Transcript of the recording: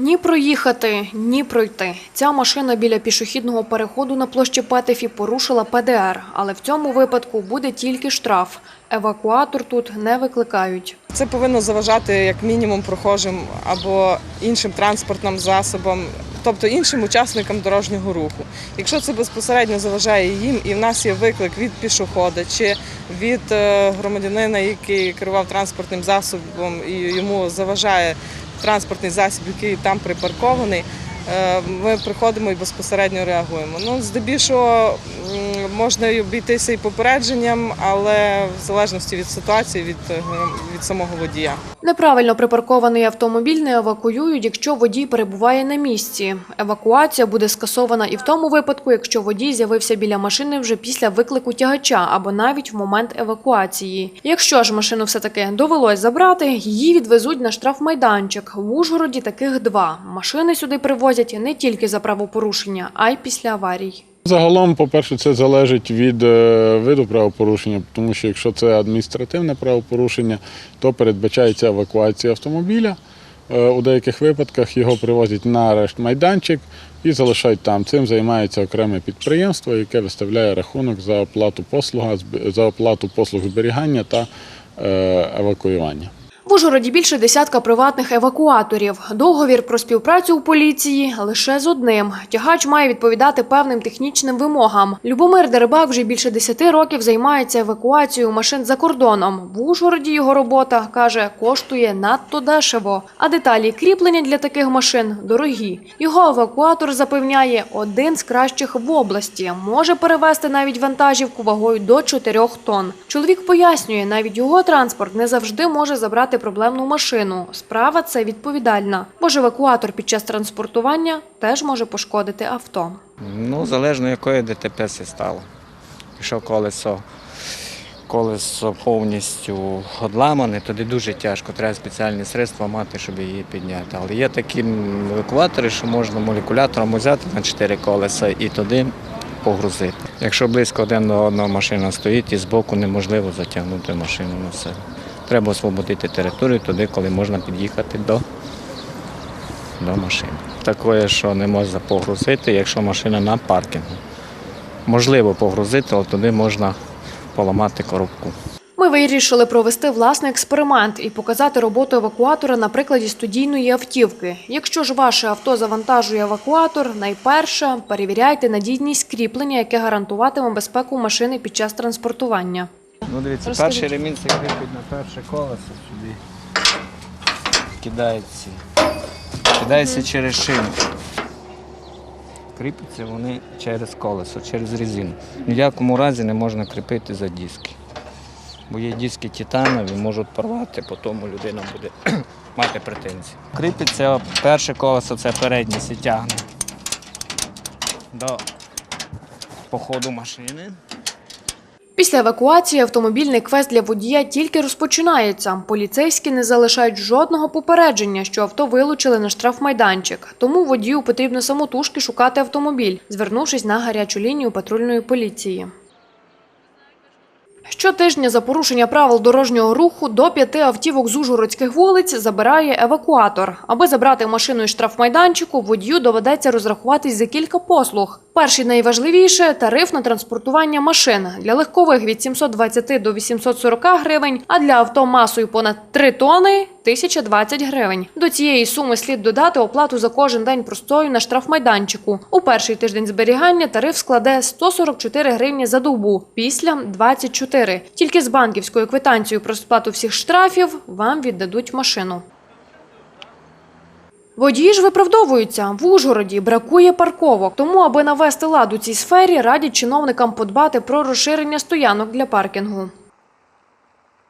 Ні проїхати, ні пройти. Ця машина біля пішохідного переходу на площі Петефі порушила ПДР, але в цьому випадку буде тільки штраф. Евакуатор тут не викликають. Це повинно заважати як мінімум прохожим або іншим транспортним засобам, тобто іншим учасникам дорожнього руху. Якщо це безпосередньо заважає їм, і в нас є виклик від пішохода чи від е, громадянина, який керував транспортним засобом і йому заважає транспортний засіб, який там припаркований. е, Ми приходимо і безпосередньо реагуємо. Ну, здебільшого можна і обійтися і попередженням, але в залежності від ситуації, від, е, від самого водія. Неправильно припаркований автомобіль не евакуюють, якщо водій перебуває на місці. Евакуація буде скасована і в тому випадку, якщо водій з'явився біля машини вже після виклику тягача або навіть в момент евакуації. Якщо ж машину все-таки довелось забрати, її відвезуть на штрафмайданчик. В Ужгороді таких два. Машини сюди привозять не тільки за правопорушення, а й після аварій. Загалом, по-перше, це залежить від е, виду правопорушення, тому що якщо це адміністративне правопорушення, то передбачається евакуація автомобіля. Е, У деяких випадках його привозять на арешт майданчик і залишають там. Цим займається окреме підприємство, яке виставляє рахунок за оплату послуга, за оплату послуг зберігання та е, евакуювання. В Ужгороді більше десятка приватних евакуаторів. Договір про співпрацю у поліції лише з одним. Тягач має відповідати певним технічним вимогам. Любомир Дерибак вже більше 10 років займається евакуацією машин за кордоном. В Ужгороді його робота, каже, коштує надто дешево. А деталі кріплення для таких машин дорогі. Його евакуатор запевняє один з кращих в області. Може перевезти навіть вантажівку вагою до 4 тонн. Чоловік пояснює, навіть його транспорт не завжди може забрати проблемну машину. Справа це відповідальна, бо ж евакуатор під час транспортування теж може пошкодити авто. Ну, залежно якої ДТП це стало. Якщо колесо, колесо повністю одламане, тоді дуже тяжко. Треба спеціальні средства мати, щоб її підняти. Але є такі евакуатори, що можна молекулятором взяти на чотири колеса і туди погрузити. Якщо близько один до одного машина стоїть і збоку неможливо затягнути машину на себе. Треба освободити територію туди, коли можна під'їхати до, до машини. Таке, що не можна погрузити, якщо машина на паркінгу. Можливо погрузити, але туди можна поламати коробку. Ми вирішили провести власний експеримент і показати роботу евакуатора на прикладі студійної автівки. Якщо ж ваше авто завантажує евакуатор, найперше перевіряйте надійність кріплення, яке гарантуватиме безпеку машини під час транспортування. Ну дивіться, Розкажіть. перший ремінь це кріпить на перше колесо сюди. Кидається. Кидається через шину. Кріпляться вони через колесо, через резину. Ні в якому разі не можна кріпити за диски. Бо є диски титанові, можуть порвати, потім людина буде мати претензії. Кріпиться перше колесо, це переднє сі тягне до походу машини. Після евакуації автомобільний квест для водія тільки розпочинається. Поліцейські не залишають жодного попередження, що авто вилучили на штрафмайданчик. Тому водію потрібно самотужки шукати автомобіль, звернувшись на гарячу лінію патрульної поліції. Щотижня за порушення правил дорожнього руху до п'яти автівок з ужгородських вулиць забирає евакуатор. Аби забрати машину із штрафмайданчику, водію доведеться розрахуватись за кілька послуг. Перший найважливіше тариф на транспортування машин для легкових від 720 до 840 гривень, а для авто масою понад 3 тони 1020 гривень. До цієї суми слід додати оплату за кожен день простою на штрафмайданчику. У перший тиждень зберігання тариф складе 144 гривні за добу, після 24. Тільки з банківською квитанцією про сплату всіх штрафів вам віддадуть машину. Водії ж виправдовуються. В Ужгороді бракує парковок. Тому, аби навести лад у цій сфері, радять чиновникам подбати про розширення стоянок для паркінгу.